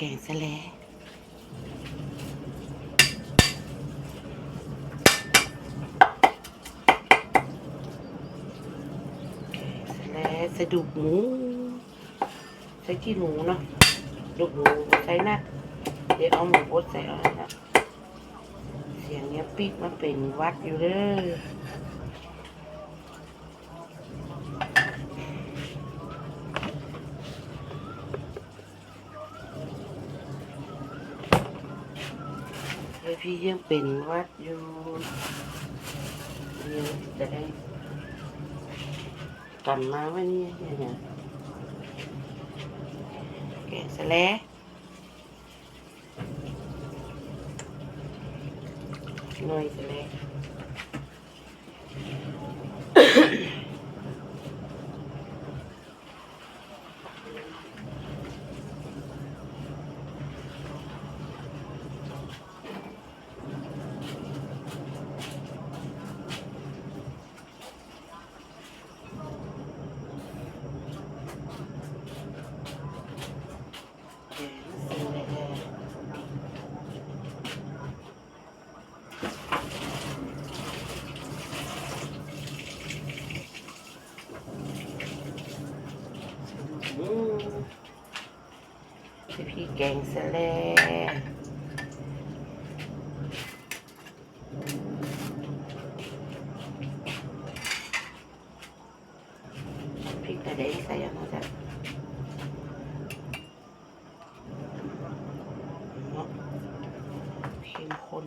แกงสะแลแกงสะแลใส่ดุกหมูใส่ขี้หมูเนาะดุกหมูใส่นะเดี๋ยวเอาหมูบดใส่เอานะเสียงเนี้ยปิกมาเป็นวัดอยู่เด้อ้ยพี่ยังเป็นวัดอยู่เนี่ยจะได้กลับมาวันนี้เนี่ยแกะสะแลหน่อยสะแล พี่แกงสะแลพริกกระเด้งใส่ยังไงจ๊ะเนาะเข้มข้น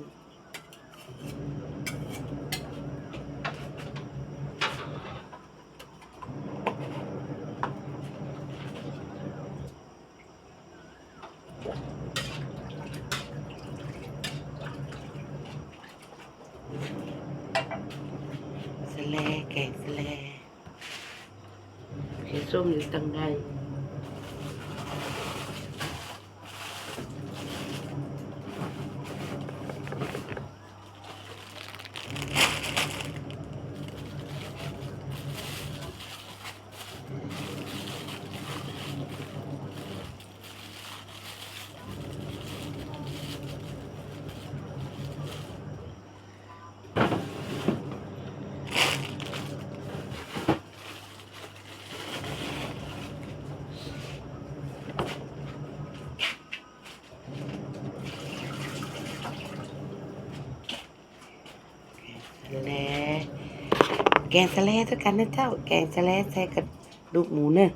สะแลแกงสะแลสีส้มอยู่ตังไง สะแลแกงสะแลด้วยกันนะเจ้า แกงสะแลใส่กับลูกหมูเนอะ